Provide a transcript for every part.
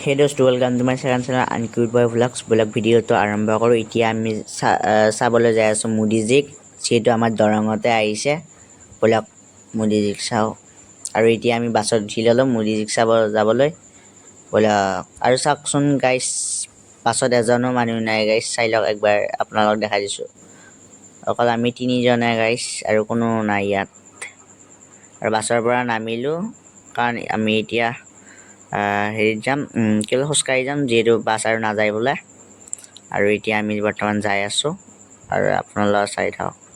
সেই Dost welcome to my second channel uncute boy vlogs blog ভিডিঅ'টো আৰম্ভ কৰোঁ এতিয়া আমি চাবলৈ যাই আছোঁ মোদীজীক যিহেতু আমাৰ দৰঙতে আহিছে ব'লক মোদীজীক চাওঁ আৰু এতিয়া আমি বাছত উঠি ল'লোঁ মোদীজীক চাব যাবলৈ ব'লক আৰু চাওকচোন গাইছ বাছত এজনো মানুহ নাই গাইছ চাই লওক একবাৰ আপোনালোকক দেখাই দিছোঁ অকল আমি তিনিজনে গাইছ আৰু কোনো নাই ইয়াত আৰু বাছৰ পৰা নামিলোঁ কাৰণ আমি এতিয়া হেৰিত যাম উম, কি বোলে খোজকাঢ়ি যাম যিহেতু বাছ আৰু নাযায় বোলে। আৰু এতিয়া আমি বৰ্তমান যাই আছোঁ। আৰু আপোনালোকে চাই থাকক।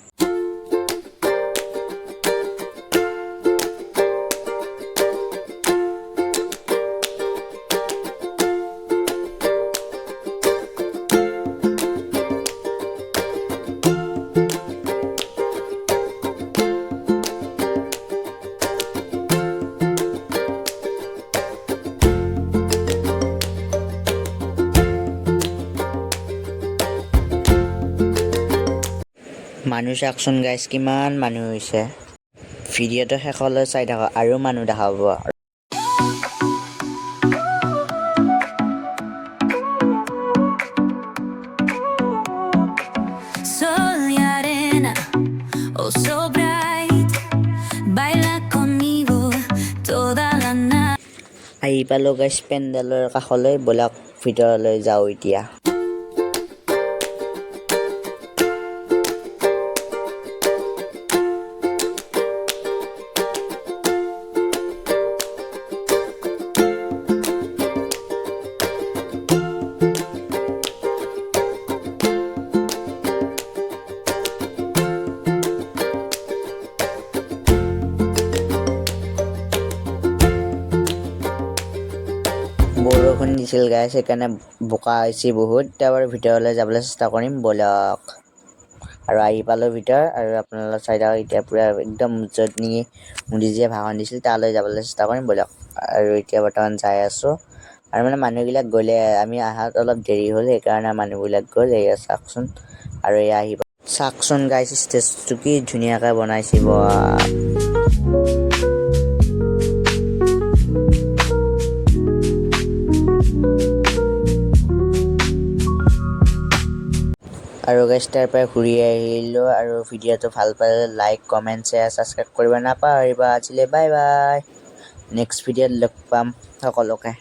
মানুহ চাওকচোন গাইছ কিমান মানুহ হৈছে ভিডিঅ'টো শেষলৈ চাই থাকক আৰু মানুহ দেখা পাব oh. আহি পালোঁ গাইছ পেণ্ডেলৰ কাষলৈ ব'লক ভিতৰলৈ যাওঁ এতিয়া দিছিল গাইছ সেইকাৰণে বোকা হৈছে বহুত। তাৰপৰা ভিতৰলৈ যাবলৈ চেষ্টা কৰিম ব'লক। আৰু আহি পালোঁ ভিতৰ আৰু আপোনালোকে চাই থাকক এতিয়া পূৰা একদম য'ত নেকি মোদীজীয়ে ভাষণ দিছিল তালৈ যাবলৈ চেষ্টা কৰিম ব'লক। আৰু এতিয়া বৰ্তমান যাই আছোঁ। আৰু মানে মানুহবিলাক গ'লে আমি অহাত অলপ দেৰি হ'ল সেইকাৰণে মানুহবিলাক গ'ল এয়া চাওকচোন। আৰু এয়া আহি পা- চাওকচোন গাইছ ষ্টেজটো কি ধুনীয়াকৈ বনাইছে বাহ আৰু গাইছ তাৰ পৰা ঘূৰি আহিলোঁ আৰু ভিডিঅ'টো ভাল পালে লাইক কমেণ্ট শ্বেয়াৰ ছাবস্ক্ৰাইব কৰিব নাপাহৰিবা আজিলৈ বাই বাই নেক্সট ভিডিঅ'ত লগ পাম সকলোকে।